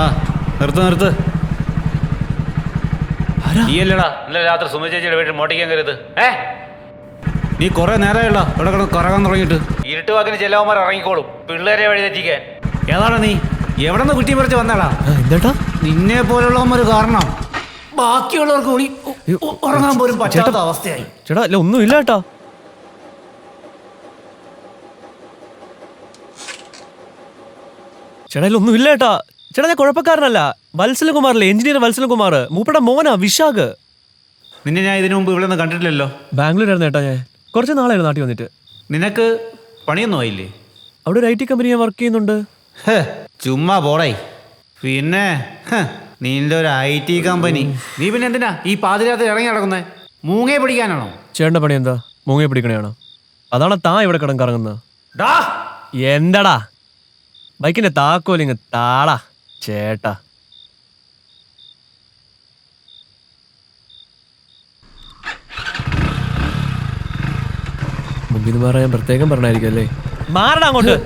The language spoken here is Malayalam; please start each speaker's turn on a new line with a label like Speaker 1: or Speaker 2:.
Speaker 1: ആ നിർത്ത് നിർത്ത്.
Speaker 2: നീയല്ലടാ ഇന്നലെ രാത്രി സുമ ചേച്ചിയുടെ വീട്ടിൽ മോട്ടിക്കാൻ കരുത് ഏ?
Speaker 1: നീ കുറെ നേരമായുള്ള ഇവിടെ കിടന്ന് കറങ്ങാൻ തുടങ്ങിയിട്ട്.
Speaker 2: ഇരുട്ട് വാക്കിന് ചെല്ലവന്മാർ ഇറങ്ങിക്കോളും. പിള്ളേരെ വഴി തെറ്റിക്കാൻ.
Speaker 1: ഏതാണ് നീ? എവിടെ നിന്ന് കുട്ടി പറിച്ച് വന്നടാ?
Speaker 3: എന്താ എന്താട്ടാ
Speaker 1: നിന്നെ പോലുള്ളവന്മാര് കാരണം. ബാക്കിയുള്ളവർക്ക് കൂടി ഉറങ്ങാൻ പോലും പറ്റാത്ത അവസ്ഥയായി.
Speaker 3: ചേട്ടാ ഇല്ല ഒന്നും ഇല്ല കേട്ടോ. ചേട്ടാ ഒന്നും ഇല്ല ചേട്ടാ ചേട്ടാ ഞാൻ കുഴപ്പക്കാരനല്ല. വത്സലകുമാറല്ലേ എഞ്ചിനീയർ വത്സലകുമാർ. മൂപ്പയുടെ മോനാ വിശാഖ്.
Speaker 1: നിന്നെ ഞാൻ ഇതിനു മുമ്പ് ഇവിടെ നിന്ന് കണ്ടിട്ടില്ലല്ലോ.
Speaker 3: ബാംഗ്ലൂരായിരുന്നു ചേട്ടാ ഞാൻ. കുറച്ച് നാളായിരുന്നു നാട്ടിൽ വന്നിട്ട്.
Speaker 1: നിനക്ക് പണിയൊന്നും ആയില്ലേ?
Speaker 3: അവിടെ ഒരു ഐ ടി കമ്പനി ഞാൻ വർക്ക് ചെയ്യുന്നുണ്ട്.
Speaker 1: ഹേ, ചുമ്മാ പോടായി പിന്നെ ഹ്, നിന്റെ ഒരു ഐ ടി കമ്പനി. നീ പിന്നെ എന്തിനാ ഈ പാതിരാത്രി ഇറങ്ങി നടക്കുന്നേ? മൂങ്ങയെ പിടിക്കാനാണോ?
Speaker 3: ചേട്ടന്റെ പണി എന്താ? മൂങ്ങയെ പിടിക്കണയാണോ? അതാണ് താ ഇവിടെ കിടന്ന് കറങ്ങുന്നത്.
Speaker 1: ഡാ!
Speaker 3: എന്തടാ? ബൈക്കിന്റെ താക്കോലിങ് താടാ ചേട്ടാ. മുമ്പിന്ന് പറയാൻ പ്രത്യേകം പറഞ്ഞായിരിക്കും അല്ലേ? മാറണം അങ്ങോട്ട്.